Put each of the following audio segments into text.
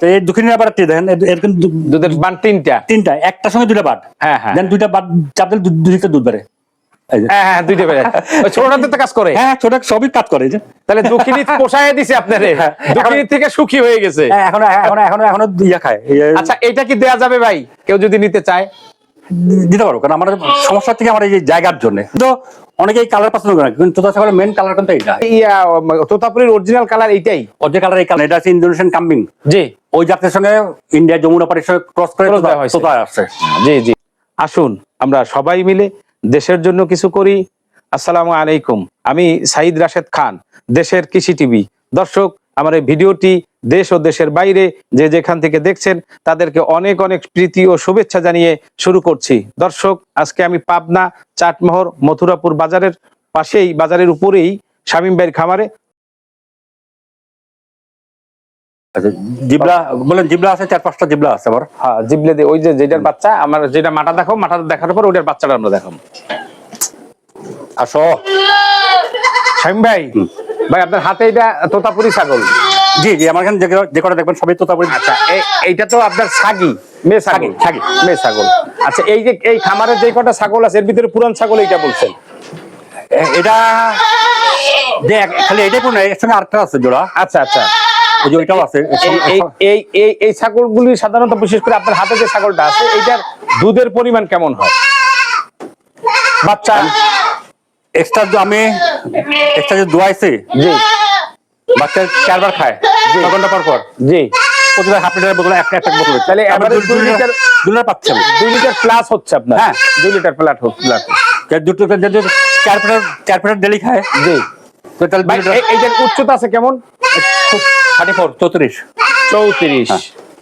এই দুঃখিনী বাটটি দেখেন এর- এর কিন্তু দুধের বান তিনটা। তিনটা একটার সঙ্গে দুইটা বাট হ্যাঁ হ্যাঁ। দেন দুইটা বাট চাপ দিলে দু- দুই লিটার দুধ বেড়ে। এই যে। হ্যাঁ হ্যাঁ দুইটা বেড়ে। ছোটটাতে তো কাজ করে। হ্যাঁ ছোট সবই কাজ করে যে। তাহলে পোষায় দিছে আপনারে। হ্যাঁ। থেকে সুখী হয়ে গেছে। হ্যাঁ, এখনও এখনও এখনও এখনও ইয়া খায় আচ্ছা এটা কি দেয়া যাবে ভাই? কেউ যদি নিতে চায়? দিতে পারব কারণ আমার সমস্যা থেকে আমার এই জায়গার জন্য। তো অনেকেই কালার পছন্দ করে কিন্তু তোতা ছাগলের মেন কালার কিন্তু এটা ইয়া তোতাপুরির অরিজিনাল কালার এইটাই। যে কালার এই কালার এটা আছে ইন্দোনেশিয়ান কাম্বিং জি। ওই জাতের সঙ্গে ইন্ডিয়া যমুনা পাড়ির সঙ্গে ক্রস করে তোতা- আসছে জি জি। আসুন আমরা সবাই মিলে দেশের জন্য কিছু করি। আসসালামু আলাইকুম। আমি সাইদ রাশেদ খান দেশের কৃষি টিভি। দর্শক আমার এই ভিডিওটি দেশ ও দেশের বাইরে যে যেখান থেকে দেখছেন তাদেরকে অনেক অনেক প্রীতি ও শুভেচ্ছা জানিয়ে শুরু করছি। দর্শক আজকে আমি পাবনা চাটমোহর মথুরাপুর বাজারের পাশেই বাজারের উপরেই শামীম ভাইয়ের খামারে। আচ্ছা, জিবলা বলেন জিবলা আছে চার পাঁচটা জিবলা আছে হ্যাঁ জিবলে দিয়ে ওই যে যেটার বাচ্চা আমার যেটা মাটা দেখো মাটা দেখার পর ওটার বাচ্চাটা আমরা আসো। শামীম ভাই ভাই আপনার হাতে এটা তোতাপুরি ছাগল? জি জি আমার এখানে যে কটা দেখবেন সবই তোতাপুরি। আচ্ছা এই- এইটা তো আপনার ছাগি মেয়ে ছাগল ছাগি। মেয়ে ছাগল। আচ্ছা এই যে এই খামারের যে কটা ছাগল আছে এর ভিতরে পুরান ছাগল এইটা বলছেন? এটা যে এক- খালি এটাই পুরো এর সঙ্গে আরেকটা আছে জোড়া। আচ্ছা আচ্ছা। ওই যে ওইটাও আছে এই এই এই এই এই ছাগলগুলি সাধারণত বিশেষ করে আপনার হাতে যে ছাগলটা আছে এইটার দুধের পরিমাণ কেমন হয়? বাচ্চা এক্সট্রা আমি এক্সট্রা যে দোয়াইছি জি। বাচ্চা চারবার খায় ছ ঘণ্টা পর পর। জি। প্রতিবার হাফ লিটারের বোতলে একটা একটা বোতল। তাহলে দু- দুই লিটার লিটার- দুই লিটার পাচ্ছি আমি দুই লিটার প্লাস হচ্ছে আপনার। হ্যাঁ। দুই লিটার প্লাট প্লাট। দুটো চার প্লেট চার প্লেট ডেলি খায়। জি। তো তাহলে এইটার উচ্চতা আছে কেমন? থার্টি ফোর চৌত্রিশ। চৌত্রিশ।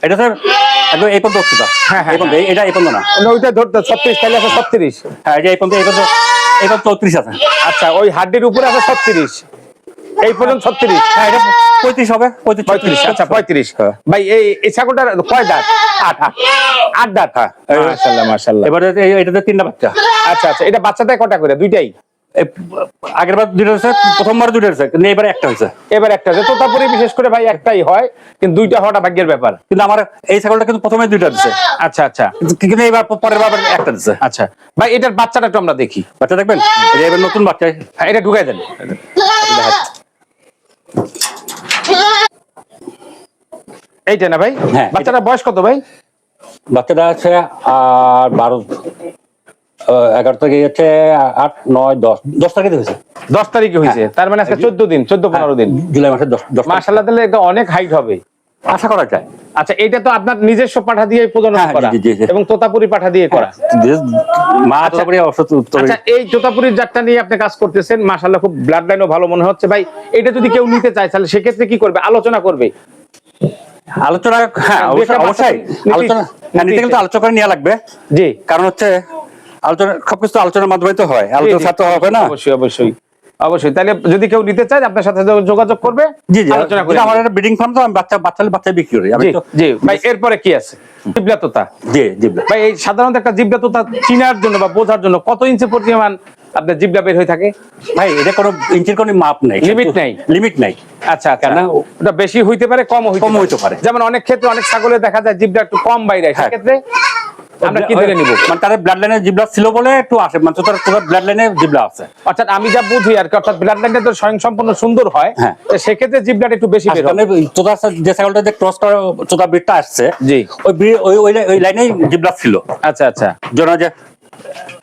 এটা স্যার একদম এই পর্যন্ত উচ্চতা। হ্যাঁ, হ্যাঁ, এটা এই পর্যন্ত না। ওইটা ধরতে ছত্রিশ তাহলে আছে ছত্রিশ। হ্যাঁ এই পর্যন্ত এই পর্যন্ত পর্যন্ত চৌত্রিশ আছে। আচ্ছা ওই হাড্ডির উপরে আছে ছত্রিশ। এই পর্যন্ত ছত্রিশ। হ্যাঁ এটা পঁয়ত্রিশ হবে পঁয়ত্রিশ আচ্ছা পঁয়ত্রিশ। ভাই এই এই ছাগলটার কয় দাঁত? আট আট। আট দাঁত হ্যাঁ। মার্শাল্লাহ এবারে এটাতে তিনটা বাচ্চা। আচ্ছা আচ্ছা এটা বাচ্চা দেয় কটা করে? দুইটাই? এই আগের দুইটা হয়েছে প্রথমবার দুইটা হয়েছে কিন্তু এবারে একটা হয়েছে। এবার একটা আছে তোতাপুরি বিশেষ করে ভাই একটাই হয় কিন্তু দুইটা হওয়াটা ভাগ্যের ব্যাপার। কিন্তু আমার এই ছাগলটা কিন্তু প্রথমে দুইটা দিছে। আচ্ছা আচ্ছা। কিন্তু- এবার পরের বার একটা দিছে। আচ্ছা। ভাই এটার বাচ্চাটা একটু আমরা দেখি। বাচ্চা দেখবেন? এবার নতুন বাচ্চা। হ্যাঁ এটা ঢুকাই দেন। এইটা না ভাই? হ্যাঁ, বাচ্চাটা বয়স কত ভাই? বাচ্চাটা আছে আর বারো। এগারো হচ্ছে আট নয় দশ। দশ তারিখে হয়েছে। দশ তারিখে হয়েছে। তার মানে আজকে চোদ্দ দিন চোদ্দ পনেরো দিন। জুলাই মাসের দশ। মার্শাল্লাহ তাহলে অনেক হাইট হবে। আশা করা যায়। আচ্ছা এটা তো আপনার নিজস্ব পাঠা দিয়ে প্রদান হ্যাঁ, করা। এবং তোতাপুরি পাঠা দিয়ে করা। মা তারপরে অবশ্য তো- তো- আচ্ছা এই তোতাপুরির জাতটা নিয়ে আপনি কাজ করতেছেন মাশাল্লাহ খুব ব্লাড লাইনও ভালো মনে হচ্ছে। ভাই এটা যদি কেউ নিতে চায় তাহলে সেক্ষেত্রে কি করবে? আলোচনা করবে। আলোচনা হ্যাঁ অবশ্যই। আলোচনা হ্যাঁ, নিতে গেলে তো আলোচনা করে নেওয়া লাগবে। জি। কারণ হচ্ছে আলোচনা সবকিছু আলোচনার মাধ্যমে তো হয় আলোচনা হবে না? অবশ্যই অবশ্যই অবশ্যই। তাহলে যদি কেউ নিতে চায় আপনার সাথে যোগাযোগ করবে জি জি আলোচনা করে আমার একটা ব্রিডিং ফার্ম তো আমি বাচ্চা বাচ্চা বাচ্চা বিক্রি করি। আমি জি তো জি। ভাই এরপরে কি আছে? জিবলা তোতা জি জি ভাই এই সাধারণত একটা জিবলা তোতা চিনার জন্য বা বোঝার জন্য কত ইঞ্চি পরিমাণ আপনার জিবলা বের হয়ে থাকে? ভাই এটা কোনো ইঞ্চির কোনো মাপ নাই লিমিট নাই? লিমিট নাই। আচ্ছা আচ্ছা। কেন? ওটা বেশি হইতে পারে কম হইতে কম হইতে পারে। যেমন অনেক ক্ষেত্রে অনেক ছাগলে দেখা যায় জিবলা একটু কম বাইরে হ্যাঁ। সেক্ষেত্রে আমরা কি ধরে নিব? মানে তার ব্লাড লাইনে জিবলা ছিল বলে একটু আসে। মানে তোর তোর ব্লাড লাইনে জিবলা আছে। অর্থাৎ আমি যা বুঝি আর অর্থাৎ ব্লাড লাইনটা তো স্বয়ং সম্পূর্ণ সুন্দর হয় হ্যাঁ। সেক্ষেত্রে জিবলাটা একটু বেশি বের মানে হবে। তোতার যে ছাগলটা যে ক্রস করা তোতা ব্রিডটা আসছে জি। ওই ওই ওই লাইনেই জিবলা ছিল। আচ্ছা আচ্ছা। যেন যে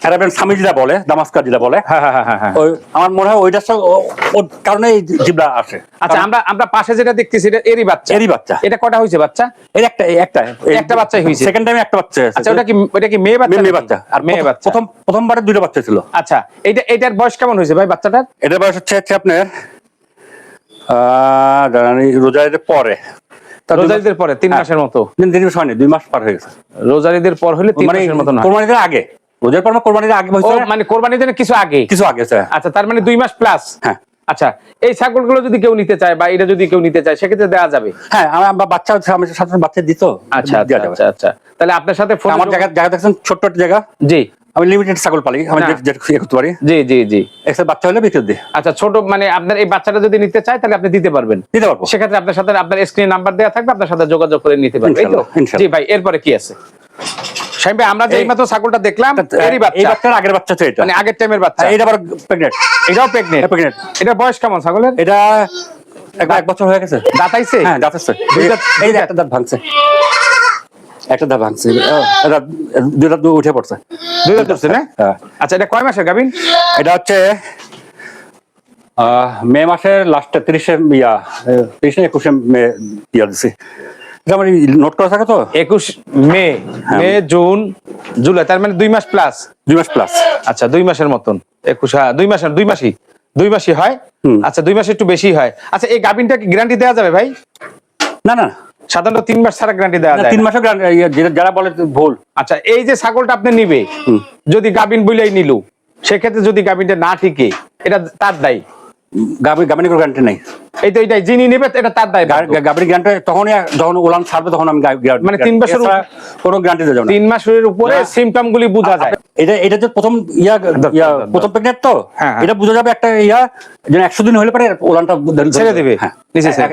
অ্যারাবিয়ান স্বামী যেটা বলে দামাস্কার যেটা বলে হ্যাঁ হ্যাঁ হ্যাঁ হ্যাঁ ওই আমার মনে হয় ওইটার সঙ্গে ওর কারণে এই জিবলা আসে। আচ্ছা আমরা আমরা পাশে যেটা দেখতেছি এটা এরই বাচ্চা। এরই বাচ্চা। এটা কটা হয়েছে বাচ্চা? এর একটা একটা। একটা বাচ্চাই হয়েছে। সেকেন্ড টাইমে একটা বাচ্চা আচ্ছা ওটা কি ওটা কি মেয়ে বাচ্চা মেয়ে বাচ্চা। আর মেয়ে বাচ্চা। প্রথম প্রথমবারে দুইটা বাচ্চা ছিল। আচ্ছা এটা এটার বয়স কেমন হয়েছে ভাই বাচ্চাটার? এটার বয়স হচ্ছে হচ্ছে আপনার আহ, দাঁড়ান, এই পরে। রোজারিদের পরে তিন হ্যাঁ। মাসের মতো? তিন মাস হয়নি দুই মাস পার হয়ে গেছে। রোজারিদের পর হলে তিন মানে মাসের মতো না। কোরবানিদের আগে? রোজার পর কোরবানির আগে মানে কোরবানির জন্য কিছু আগে? কিছু আগে আচ্ছা তার মানে দুই মাস প্লাস হ্যাঁ। আচ্ছা এই ছাগলগুলো যদি কেউ নিতে চায় বা এটা যদি কেউ নিতে চায় সেক্ষেত্রে দেওয়া যাবে? হ্যাঁ আমার বাচ্চা হচ্ছে আমার সাথে বাচ্চা দিত। আচ্ছা আচ্ছা আচ্ছা আচ্ছা। তাহলে আপনার সাথে আমার জায়গা জায়গা দেখছেন ছোট্ট একটা জায়গা? জি। আমি লিমিটেড ছাগল পালি আমি যেটা ইয়ে করতে পারি। জি জি জি। একটা বাচ্চা হলে বিক্রি দিই। আচ্ছা ছোট মানে আপনার এই বাচ্চাটা যদি নিতে চায় তাহলে আপনি দিতে পারবেন। দিতে পারব। সেক্ষেত্রে আপনার সাথে আপনার স্ক্রিন নাম্বার দেওয়া থাকবে আপনার সাথে যোগাযোগ করে নিতে পারবেন। জি ভাই এরপরে কি আছে? ভাই আমরা যে ছাগলটা দেখলাম এরই এই বাচ্চার আগের বাচ্চা তো এটা। মানে আগের টাইমের বাচ্চা। এটা আবার এটাও এটা বয়স কেমন ছাগলের? এটা একবার এক বছর হয়ে গেছে। দাঁতাইছে হ্যাঁ দাঁত আছে দুইটা- এই যে একটা দাঁত ভাঙছে। একটা দাঁত ভাঙছে। দুই দাঁত উঠে পড়ছে। দুই দাঁত উঠছে না? হ্যাঁ। আচ্ছা এটা কয় মাসের গাবিন এটা হচ্ছে আহ, মে মাসের লাস্টে তিরিশে ইয়া তিরিশে একুশে মে ইয়া দিছি। আমার নোট করা থাকে তো? একুশ মে হ্যাঁ। মে জুন জুলাই তার মানে দুই মাস প্লাস দুই মাস প্লাস আচ্ছা দুই মাসের মতন। একুশ হ্যাঁ দুই মাসের দুই মাসই। দুই মাসই হয়? আচ্ছা দুই মাসে একটু বেশি হয়। আচ্ছা এই গাবিনটা কি গ্যারান্টি দেওয়া যাবে ভাই? না না। সাধারণত তিন মাস ছাড়া গ্যারান্টি দেওয়া যায় তিন। মাসের যারা বলে ভুল। আচ্ছা এই যে ছাগলটা আপনি নিবে। যদি গাবিন বলেই নিল সেক্ষেত্রে যদি গাবিনটা না ঠিকে এটা তার দায়ী। গাবি গাবিনি কোনো গ্যারান্টি নেই। এটাই যিনি নেবে এটা তার দায় গাবিনি গ্যারান্টি তখনই যখন উলান ছাড়বে তখন আমি মানে তিন বছর কোনো গ্যারান্টি দেবো না। তিন মাসের উপরে সিমটম গুলি বোঝা যায়। এটা এটা যে প্রথম ইয়া দাও, দাও। প্রথম প্রেগনেন্ট তো? হ্যাঁ, হ্যাঁ। এটা বোঝা যাবে একটা ইয়া যেন একশো দিন হলে পরে উলানটা ছেড়ে দিবে। হ্যাঁ।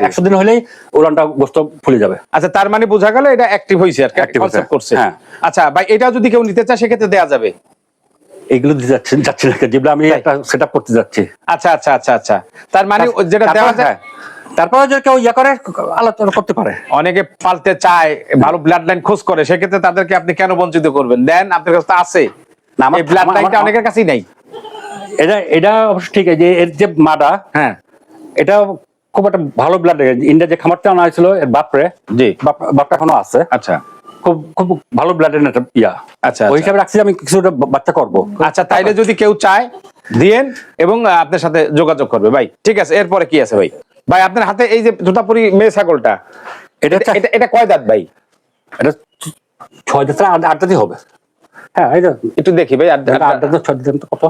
একশো দিন হলেই উলানটা গোস্ত ফুলে যাবে। আচ্ছা তার মানে বোঝা গেল এটা অ্যাক্টিভ হয়েছে আর হয়েছে, করছে। হ্যাঁ। আচ্ছা ভাই এটা যদি কেউ নিতে চায় সেক্ষেত্রে দেওয়া যাবে? এইগুলো দিতে যাচ্ছি যাচ্ছি না যেগুলো আমি একটা সেট করতে যাচ্ছি। আচ্ছা আচ্ছা আচ্ছা আচ্ছা। তার মানে যেটা দেওয়া যায় হ্যাঁ। তারপরে যদি কেউ ইয়া করে আলোচনা করতে পারে। অনেকে পালতে চায় ভালো ব্লাড লাইন খোঁজ করে সেক্ষেত্রে তাদেরকে আপনি কেন বঞ্চিত করবেন? দেন আপনার কাছে তো আছে। এই ব্লাড লাইনটা অনেকের কাছেই নাই। এটা এটা অবশ্য ঠিক আছে যে এর যে মাডা হ্যাঁ। এটা খুব একটা ভালো ব্লাড ইন্ডিয়া যে খামারটা আনা হয়েছিল এর বাপরে জি। বাপ বাপটা এখনও আছে। আচ্ছা। খুব খুব ভালো ব্লাডের একটা ইয়া। আচ্ছা, ওই আচ্ছা। হিসাবে রাখছি আমি কিছুটা বাচ্চা করব। আচ্ছা তাইলে যদি কেউ চায় দিয়েন এবং আপনার সাথে যোগাযোগ করবে। ভাই ঠিক আছে এরপরে কি আছে ভাই? ভাই আপনার হাতে এই যে জুতাপুরি মেয়ে ছাগলটা এটা এটা কয় দাঁত ভাই? এটা ছয় দিতে আট আট দিতে হবে। হ্যাঁ এই একটু দেখি ভাই আট- এটা আট দাঁত ছয় দিতে কত?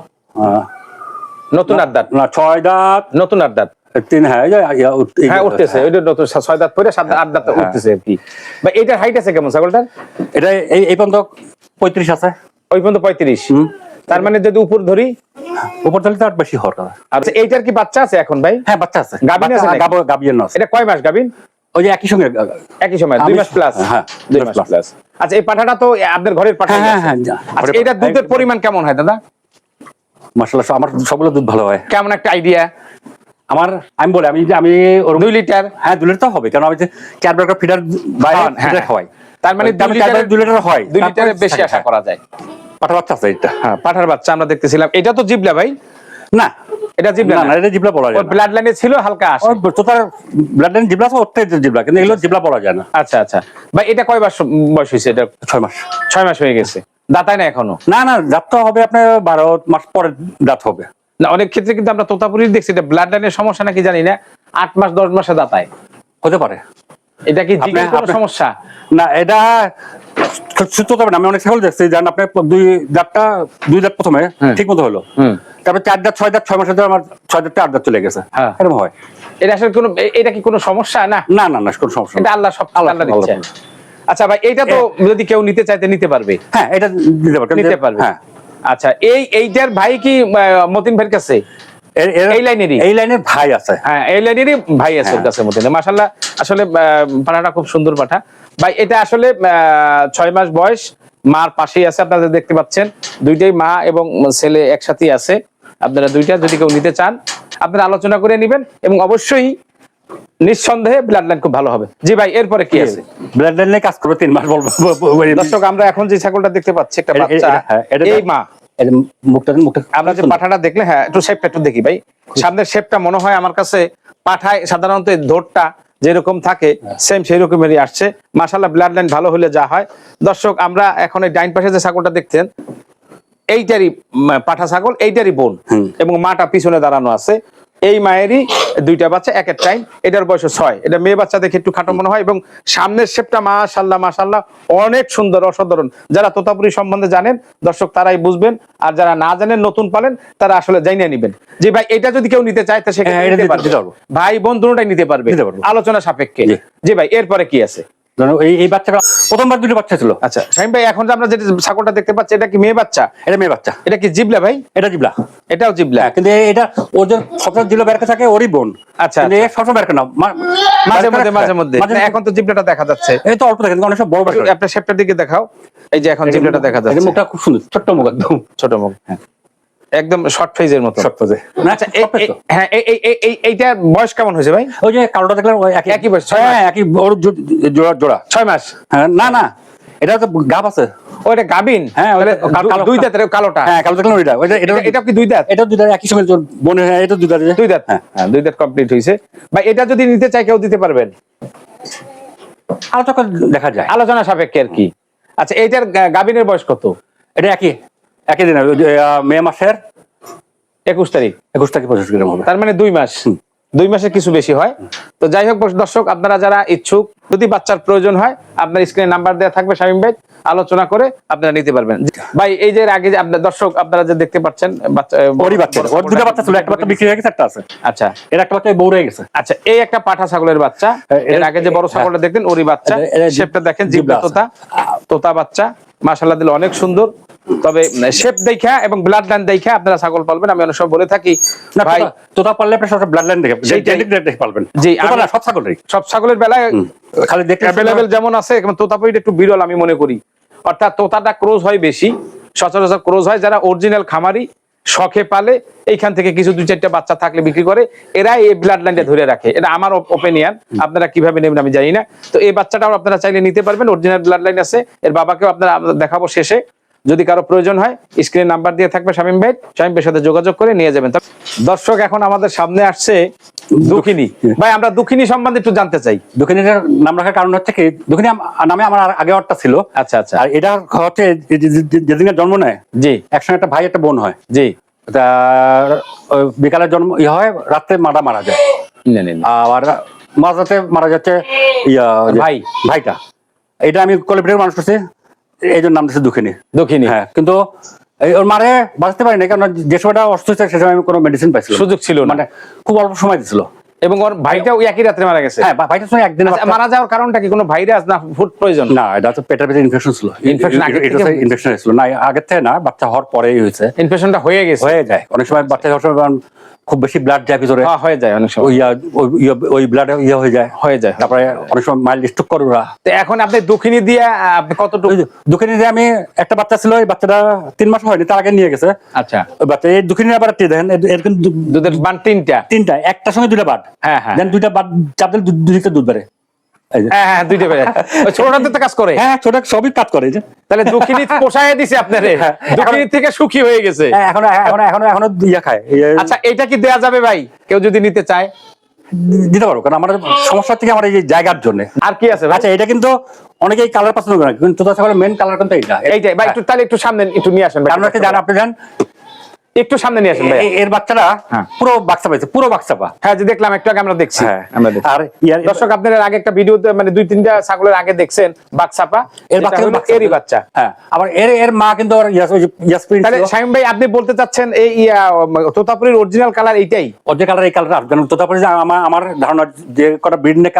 নতুন আট দাঁত। না ছয় দাঁত। নতুন আট দাঁত। তিন হ্যাঁ হ্যাঁ উঠতেছে ওইটা নতুন ছয় দাঁত পরে সাত আট দাঁত হ্যাঁ। উঠতেছে আর কি। ভাই এটার হাইট আছে কেমন ছাগলটার? এটা এই এই পর্যন্ত পঁয়ত্রিশ আছে। ওই পর্যন্ত পঁয়ত্রিশ। তার মানে যদি উপর ধরি? উপর তাহলে তো আর বেশি হওয়ার কথা। আচ্ছা এইটার কি বাচ্চা আছে এখন ভাই? হ্যাঁ বাচ্চা আছে। গাভীন আছে নাকি? গাবো গাবিয়ে আছে এটা কয় মাস গাবিন ওই যে একই সঙ্গে একই সময় দুই মাস প্লাস হ্যাঁ, দুই মাস প্লাস আচ্ছা এই পাঠাটা তো আপনার ঘরের পাঠা হ্যাঁ, হ্যাঁ, হ্যাঁ, আচ্ছা এটা দুধের পরিমাণ কেমন হয় দাদা? মাসাল্লাহ আমার সবগুলো দুধ ভালো হয়। কেমন একটা আইডিয়া আমার আমি বলি আমি যে আমি দুই লিটার হ্যাঁ দু লিটার হবে কারণ আমি যে ব্যাগটা ফিডার বাইরে হ্যাঁ, হ্যাঁ। খাওয়াই। তার মানে দুই ব্যাগ দুই লিটার হয় দুই লিটারের বেশি আশা। করা যায়। পাঠা বাচ্চা আছে এটা হ্যাঁ পাঠার বাচ্চা আমরা দেখতেছিলাম। এটা তো জিবলা ভাই? না। এটা জিবলা না এটা জিবলা বলা যায় না। ব্লাড লাইনে ছিল হালকা আসে তো তার ব্লাড লাইন জিবলা ওরটাই জিবলা কিন্তু এগুলো জিবলা বলা যায় না। আচ্ছা আচ্ছা। ভাই এটা কয় মাস বয়স হয়েছে? এটা ছয় মাস। ছয় মাস হয়ে গেছে। দাঁতায় না এখনও? না না দাঁত তো হবে আপনার বারো মাস পরে দাঁত হবে। না অনেক ক্ষেত্রে কিন্তু আমরা তোতাপুরি দেখছি এটা ব্লাড লাইনের সমস্যা নাকি জানি না আট মাস দশ মাসে দাঁতায়। হতে পারে। এটা কি কোনো সমস্যা? না এটা সূত্র হবে না আমি অনেক ছাগল দেখছি আপনার দুই দাঁতটা দুই দাঁত প্রথমে ঠিক মতো হলো। তারপর চার দাঁত ছয় দাঁত ছয় মাসের ধরে আমার ছয় দাঁত আট দাঁত চলে গেছে। হ্যাঁ। এরকম হয়। এটা আসলে কোনো এটা কি কোনো সমস্যা না? না না না কোনো সমস্যা এটা আল্লাহ সব আল্লাহ- দিচ্ছে আচ্ছা ভাই এটা তো যদি কেউ নিতে চাইতে নিতে পারবে। হ্যাঁ এটা দিতে পারবে নিতে পারবে। হ্যাঁ। আচ্ছা এই এইটার ভাই কি মতিন ভাইয়ের কাছে? এই লাইনেরই? এই লাইনের ভাই আছে। হ্যাঁ এই লাইনেরই ভাই আছে ওর হ্যাঁ। কাছে মতিন মাসাল্লাহ আসলে পাঠাটা খুব সুন্দর পাঠা। ভাই এটা আসলে আহ, ছয় মাস বয়স মার পাশেই আছে আপনারা দেখতে পাচ্ছেন। দুইটাই মা এবং ছেলে একসাথেই আছে। আপনারা দুইটা যদি কেউ নিতে চান আপনারা আলোচনা করে নেবেন এবং অবশ্যই নিঃসন্দেহে ব্লাড লাইন খুব ভালো হবে। জি ভাই এরপরে কি আছে? ব্লাড লাইনে কাজ করবে তিন মাস বলব দর্শক আমরা এখন যে ছাগলটা দেখতে পাচ্ছি একটা বাচ্চা হ্যাঁ, এই মা। মুখটা মুখটা আমরা যে পাঠাটা দেখলে হ্যাঁ একটু শেপটা একটু দেখি ভাই। সামনের শেপটা মনে হয় আমার কাছে পাঠায় সাধারণত ধোরটা যেরকম থাকে সেম সেই রকমেরই আসছে। মাসাল্লাহ ব্লাড লাইন ভালো হলে যা হয়। দর্শক আমরা এখন এই ডাইন পাশে যে ছাগলটা দেখতেন এইটারই পাঠা ছাগল এইটারই বোন এবং মাটা পিছনে দাঁড়ানো আছে। এই মায়েরই দুইটা বাচ্চা এক এক টাইম। এটার বয়স ছয়। এটা মেয়ে বাচ্চা দেখে একটু খাটো মনে হয় এবং সামনের শেপটা মাশাল্লাহ মাশাল্লাহ অনেক সুন্দর অসাধারণ। যারা তোতাপুরি সম্বন্ধে জানেন দর্শক তারাই বুঝবেন আর যারা না জানেন নতুন পালেন তারা আসলে জানিয়ে নিবেন। যে ভাই এটা যদি কেউ নিতে চায় তা হ্যাঁ, নিতে পারবে। ভাই বোন নিতে পারবে। আলোচনা সাপেক্ষে। জি। ভাই এরপরে কি আছে? এই এই বাচ্চাটা প্রথমবার দুটো বাচ্চা ছিল। আচ্ছা শাহিম ভাই এখন যে আমরা যে ছাগলটা দেখতে পাচ্ছি এটা কি মেয়ে বাচ্চা? এটা মেয়ে বাচ্চা। এটা কি জিবলা ভাই? এটা জিবলা। এটাও জিবলা। হ্যাঁ কিন্তু এটা ওর যে সবসময় জিলো বেরকে থাকে ওরই বোন। আচ্ছা, কিন্তু এ সবসময় বেরকে না। মা- মাঝে মধ্যে মাঝে মধ্যে। এখন তো জিবলাটা দেখা যাচ্ছে। এই তো অল্প দেখেন অনেক সব বড় বাচ্চা আপনার শেপটার দিকে দেখাও। এই যে এখন জিবলাটা দেখা এই যাচ্ছে। মুখটা খুব সুন্দর ছোট্ট মুখ একদম। ছোট মুখ। একদম শর্ট ফেজের মতো। শর্ট পজে আচ্ছা হ্যাঁ এই- এই- এই- এই- বয়স কেমন হয়েছে ভাই? ওই যে কালোটা দেখলাম একই বয়স, ছয় হ্যাঁ একই ওর জোড়া জোড়া। ছয় মাস। হ্যাঁ না না এটা তো গাব আছে। ওইটা গাবিন? হ্যাঁ, দুই দাঁতের কালোটা। হ্যাঁ কালো দেখলাম ওইটা। এটা এটা কি দুই দাঁত? এটা দুইটা একই সঙ্গে জোর- বোন হ্যাঁ এটা দুইটা দুই দাঁত। হ্যাঁ। হ্যাঁ দুই দাঁত কমপ্লিট হয়েছে। ভাই এটা যদি নিতে চাই কেউ দিতে পারবেন? আলোচনা দেখা যায়। আলোচনা সাপেক্ষে আর কি। আচ্ছা এইটার গাবিনের বয়স কত? এটা একই। একই দিন মে মাসের একুশ তারিখ। একুশ থেকে পঁচিশ গ্রাম হবে। তার মানে দুই মাস। দুই মাসের কিছু বেশি হয়। তো যাই হোক দর্শক আপনারা যারা ইচ্ছুক যদি বাচ্চার প্রয়োজন হয় আপনার স্ক্রিনে নাম্বার দেওয়া থাকবে শামিম ভাই আলোচনা করে আপনারা নিতে পারবেন। ভাই এই যে আগে যে আপনার দর্শক আপনারা যে দেখতে পাচ্ছেন বাচ্চা ওরই বাচ্চা ওর দুটো বাচ্চা ছিল একটা বাচ্চা বিক্রি হয়ে গেছে একটা আছে। আচ্ছা। এর একটা বাচ্চা বউ রয়ে গেছে। আচ্ছা এই একটা পাঠা ছাগলের বাচ্চা। হ্যাঁ, এর আগে যে বড় ছাগলটা দেখতেন ওরই বাচ্চা। শেপটা দেখেন জিবলা তোতা। তোতা বাচ্চা। মাশাআল্লাহ দিলে অনেক সুন্দর। তবে শেপ দেখা এবং ব্লাড লাইন দেখা আপনারা ছাগল পালবেন আমি অনেক সময় বলে থাকি ভাই। তোতা- পারলে আপনি সব ব্লাড লাইন দেখে দেখে পারবেন জি, সব ছাগলই সব ছাগলের বেলায় খালি দেখতে অ্যাভেলেবেল যেমন আছে তোতাপুরিটা একটু বিরল আমি মনে করি। অর্থাৎ তোতাটা ক্রোজ হয় বেশি সচরাচর ক্রোজ হয় যারা অরিজিনাল খামারি শখে পালে এইখান থেকে কিছু দুই চারটা বাচ্চা থাকলে বিক্রি করে এরা এই ব্লাড লাইনটা ধরে রাখে। এটা আমার ওপিনিয়ন আপনারা কীভাবে নেবেন আমি জানি না। তো এই বাচ্চাটাও আপনারা চাইলে নিতে পারবেন অরিজিনাল ব্লাড লাইন আছে এর বাবাকেও আপনারা দেখাবো শেষে। যদি কারও প্রয়োজন হয় স্ক্রিনে নাম্বার দিয়ে থাকবে শামিম ভাই। শামিম ভাইয়ের সাথে যোগাযোগ করে নিয়ে যাবেন। দর্শক এখন আমাদের সামনে আসছে দুঃখিনী। ভাই আমরা দুঃখিনী সম্বন্ধে একটু জানতে চাই। দক্ষিণের নাম রাখার কারণ হচ্ছে কি আম- নামে আমার আগে একটা ছিল। আচ্ছা আচ্ছা। আর এটা হচ্ছে যে- যে- যে- জন্ম নেয় জি। একসঙ্গে একটা ভাই একটা বোন হয়। জি। বিকালে জন্ম ইয়ে হয় রাত্রে মারা মারা যায়। আর মাঝরাতে মারা যাচ্ছে ইয়া ভাই। ভাইটা। এটা আমি কলিপিটের মানুষ করছি। এই জন্য নাম দিচ্ছে দুঃখিনী। দক্ষিণী হ্যাঁ কিন্তু ওর মারে বাঁচতে পারি না কারণ যে সময়টা অসুস্থ হয়েছে সে সময় আমি কোনো মেডিসিন পাইছিলাম সুযোগ ছিল মানে খুব অল্প সময় দিছিল। এবং ওর ভাইটাও একই রাত্রে মারা গেছে। হ্যাঁ ভাইটার সঙ্গে একদিন আচ্ছা, মারা যাওয়ার কারণটা কি কোনো ভাইরাস না ফুড প্রয়োজন? না এটা তো পেটের ভিতরে ইনফেকশন ছিল। আগে থেকে- ইনফেকশন না আগের থেকে না বাচ্চা হওয়ার পরেই হয়েছে। ইনফেকশনটা হয়ে গেছে। হয়ে যায়। অনেক সময় বাচ্চা হওয়ার সময় খুব বেশি ব্লাড যায় ভিতরে। হ্যাঁ, হয়ে যায় অনেক সময়। ওই ব্লাড ইয়ে হয়ে যায়। হয়ে যায়। তারপরে অনেক সময় মাইল্ড স্ট্রোক করে ওরা। তো এখন আপনি দক্ষিণী দিয়ে আপনি কতটুকু দিয়ে দক্ষিণে যে আমি একটা বাচ্চা ছিল ওই বাচ্চাটা তিন মাস হয়নি তার আগে নিয়ে গেছে। আচ্ছা। ওই বাচ্চা এই দক্ষিণে আবার দেখেন দুধের বান তিনটা। তিনটা একটার সঙ্গে দুইটা বাদ হ্যাঁ হ্যাঁ। দুইটা বাদ চাপ দিলে দুধ বেড়ে। হ্যাঁ হ্যাঁ দুইটা বেড়ে ছোটটাতে তো কাজ করে। হ্যাঁ ছোট সবই কাজ করে যে। তাহলে দক্ষিণী পোষায় দিছে আপনারে। হ্যাঁ, দক্ষিণী থেকে সুখী হয়ে গেছে। হ্যাঁ, এখনও এখনও এখনও এখনও ইয়া খায় আচ্ছা এটা কি দেয়া যাবে ভাই? কেউ যদি নিতে চায়? দিতে পারব কারণ আমার সমস্যা থেকে আমার এই জায়গার জন্য। আর কি আছে আচ্ছা এটা কিন্তু অনেকেই কালার পছন্দ করে না কিন্তু মেন কালার কিন্তু এইটাই ভাই একটু তাহলে একটু সামনে একটু নিয়ে আসেন কারণ জান আপনি জান একটু সামনে নিয়ে আসেন ভাই এর বাচ্চাটা হ্যাঁ। পুরো বাক্সা পাইছে পুরো বাক্সা পা। হ্যাঁ যে দেখলাম একটু আগে আমরা দেখছি। হ্যাঁ আমরা দেখছি। আর ইয়ার- দর্শক আপনারা আগে একটা ভিডিওতে মানে দুই তিনটা ছাগলের আগে দেখছেন বাচ্চাপা এর বাচ্চা এরই বাচ্চা। হ্যাঁ আবার এর এর মা কিন্তু তাহলে শামিম ভাই আপনি বলতে চাচ্ছেন এই তোতাপুরির অরিজিনাল কালার এইটাই? যে কালার এই কালার আর তোতাপুরি আমার আমার ধারণা যে কটা ব্রিড নেক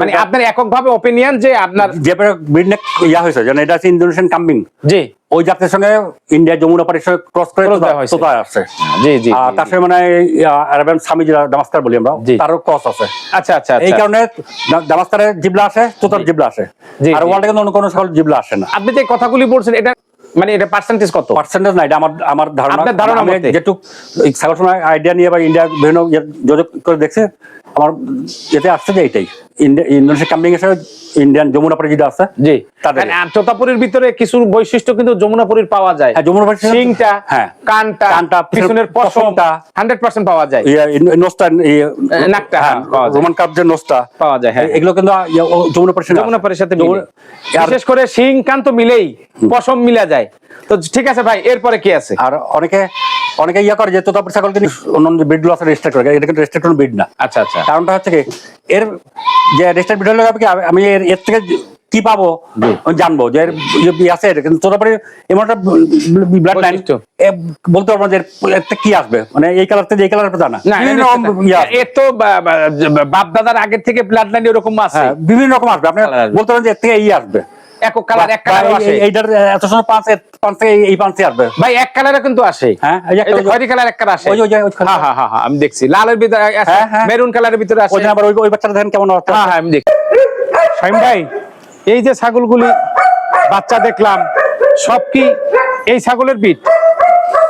মানে আপনার এককভাবে ওপিনিয়ন যে আপনার যে ব্রিড নেক ইয়া হয়েছে যেন এটা হচ্ছে ইন্দোনেশিয়ান কাম্বিং জি। ওই জাতের সঙ্গে ইন্ডিয়া যমুনা পাড়ির সঙ্গে ক্রস করে আসছে জি জি আর তার সঙ্গে মানে আরবেন স্বামী দামাস্কার বলি আমরা তারও ক্রস আছে। আচ্ছা আচ্ছা এই আচ্ছা। কারণে দামাস্কারের জিবলা আসে তোতার জিবলা আসে। আর জি। ওয়ার্ল্ডে কিন্তু অন্য কোনো সকল জিবলা আসে না। আপনি যে কথাগুলি বলছেন এটা মানে এটা পার্সেন্টেজ কত? পার্সেন্টেজ না এটা আমার আমার ধারণা। ধারণা? যেটুক সময় আইডিয়া নিয়ে বা ইন্ডিয়া বিভিন্ন ইয়ে যোগাযোগ করে দেখছে আমার যেতে আসছে যে ইন্ডিয়া ইন্দোনেশিয়া ইন্ডিয়ান যমুনা পাড়ি যেটা আছে জি। তাদের। ভিতরে কিছু বৈশিষ্ট্য কিন্তু যমুনাপুরির পাওয়া যায়। হ্যাঁ যমুনা সিংটা হ্যাঁ। কানটা কানটা, পিছনের পশমটা পশমটা। হান্ড্রেড পার্সেন্ট পাওয়া যায়। ইয়ে, নাকটা, হ্যাঁ, হ্যাঁ। রোমান কাপ যে নোসটা পাওয়া যায় হ্যাঁ। এগুলো কিন্তু যমুনাপুরের সাথে আর- বিশেষ করে সিং কান তো মিলেই পশম মিলা যায়। তো ঠিক আছে ভাই এরপরে কি আছে? আর অনেকে অনেকে ইয়া করে যে তোতাপুর ছাগল কিন্তু অন্যান্য ব্রিডগুলো আছে রেজিস্টার করে এটা কিন্তু রেজিস্টার কোনো ব্রিড না। আচ্ছা আচ্ছা। কারণটা হচ্ছে কি এর যে রেজিস্টার ব্রিড হলে হবে কি আমি- এর এর থেকে কি পাবো জানব যে ইয়ে আছে। কিন্তু তোতাপুরি এমন একটা ব্লাড লাইন। বলতে পারব যে এতে কি আসবে মানে এই কালার থেকে এই কালার জানা। এর তো বাপ দাদার আগের থেকে ব্লাড লাইন এরকম আছে। হ্যাঁ, বিভিন্ন রকম আসবে। আপনি বলতে পারেন যে এর থেকে এই আসবে। একক কালার এক কালার আসে এই- এইটার এত সময় পাঁচ পাঁচ থেকে এই- পাঁচে আসবে। ভাই এক কালারে কিন্তু আসে। হ্যাঁ, খয়েরি কালার এক কালার আসে। ওই হ্যাঁ হ্যাঁ হ্যাঁ হ্যাঁ, আমি দেখছি। লালের ভিতরে আসে হ্যাঁ, হ্যাঁ। মেরুন কালারের ভিতরে আসে। ওই আবার ওই ওই বাচ্চাটা দেখেন কেমন হ্যাঁ হ্যাঁ আমি দেখছি। শাহিম ভাই এই যে ছাগলগুলি বাচ্চা দেখলাম সব কি এই ছাগলের পিঠ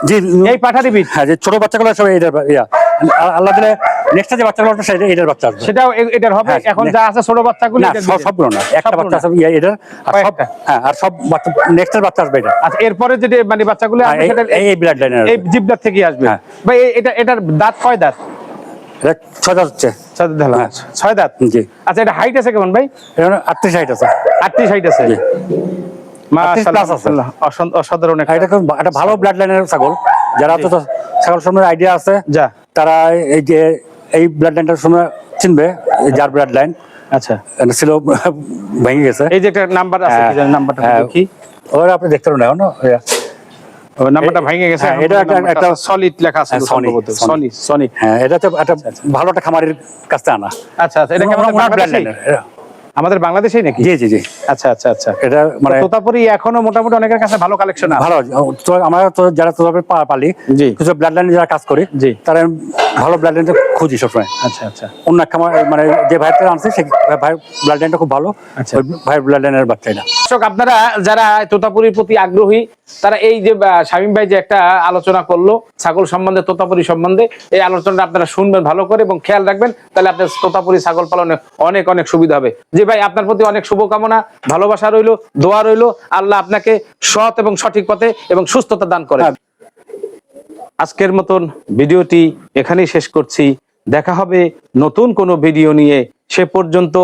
জি এই পাঠারি পিঠ। হ্যাঁ যে ছোট বাচ্চাগুলো সব এইটার ইয়া। আল্লাহ দিলে নেক্সট যে বাচ্চাগুলো সেটা এটার বাচ্চা আসবে। সেটাও এটার হবে? হ্যাঁ, এখন যা আছে ছোট বাচ্চাগুলি সব সবগুলো না। একটা বাচ্চা। আছে ইয়া এটার আর সব হ্যাঁ আর সব বাচ্চা নেক্সটের বাচ্চা আসবে এটা আচ্ছা এরপরে যেটা মানে বাচ্চাগুলো হ্যাঁ, সেটা- এই ব্লাড লাইনের এই জিবদার থেকে আসবে। হ্যাঁ। ভাই এটা এটার দাঁত কয় দাঁত? ছয় দাঁত হচ্ছে। ছয় দাঁত। হ্যাঁ। ছয় দাঁত? জি। আচ্ছা এটা হাইট আছে কেমন ভাই? আটত্রিশ হাইট আছে। আটত্রিশ হাইট আছে। জি। মাশাআল্লাহ, 38 আছে। মাশাআল্লাহ, অসন- অসাধারণ একটা এটা একটা ভালো ব্লাড লাইনের ছাগল। যারা তো তো ছাগল সম্বন্ধে আইডিয়া আছে যা। তারা এই যে এই ব্লাড লাইনটার সময় চিনবে যার ব্লাড লাইন আচ্ছা। ছিল ভেঙে গেছে। এই যে একটা নাম্বার আছে নাম্বারটা হ্যাঁ। দেখি। ওরা আপনি দেখতে পারেন না নাম্বারটা ভেঙে গেছে হ্যাঁ, এটা একটা- একটা- সলিড লেখা আছে হ্যাঁ, সনি, সনি। হ্যাঁ এটা তো একটা ভালো একটা খামারের কাছে আনা। আচ্ছা আচ্ছা এটা আমাদের বাংলাদেশেই নাকি? জি জি জি। আচ্ছা আচ্ছা আচ্ছা। এটা মানে তোতাপুরি এখনও মোটামুটি অনেকের কাছে ভালো কালেকশন আছে। ভালো। আমরা তো যারা তোতাপুরি পালি জি। কিছু ব্লাড লাইনে যারা কাজ করি জি। তারা ভালো ব্লাড লাইনটা খুঁজি সবসময়। আচ্ছা আচ্ছা। অন্য এক খামার মানে যে ভাইটা আনছে সেই ভাই ব্লাড লাইনটা খুব ভালো। আচ্ছা। ভাই ব্লাড লাইনের বাচ্চা এটা দর্শক আপনারা যারা তোতাপুরির প্রতি আগ্রহী তারা এই যে শামীম ভাই যে একটা আলোচনা করল ছাগল সম্বন্ধে তোতাপুরি সম্বন্ধে এই আলোচনাটা আপনারা শুনবেন ভালো করে এবং খেয়াল রাখবেন তাহলে আপনার তোতাপুরি ছাগল পালনে অনেক অনেক সুবিধা হবে। যে ভাই আপনার প্রতি অনেক শুভকামনা ভালোবাসা রইল দোয়া রইল আল্লাহ আপনাকে সৎ এবং সঠিক পথে এবং সুস্থতা দান করে। হ্যাঁ। আজকের মতন ভিডিওটি এখানেই শেষ করছি। দেখা হবে নতুন কোনো ভিডিও নিয়ে। সে পর্যন্ত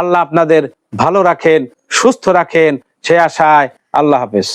আল্লাহ আপনাদের ভালো রাখেন, সুস্থ রাখেন। সে আশায় আল্লাহ হাফেজ।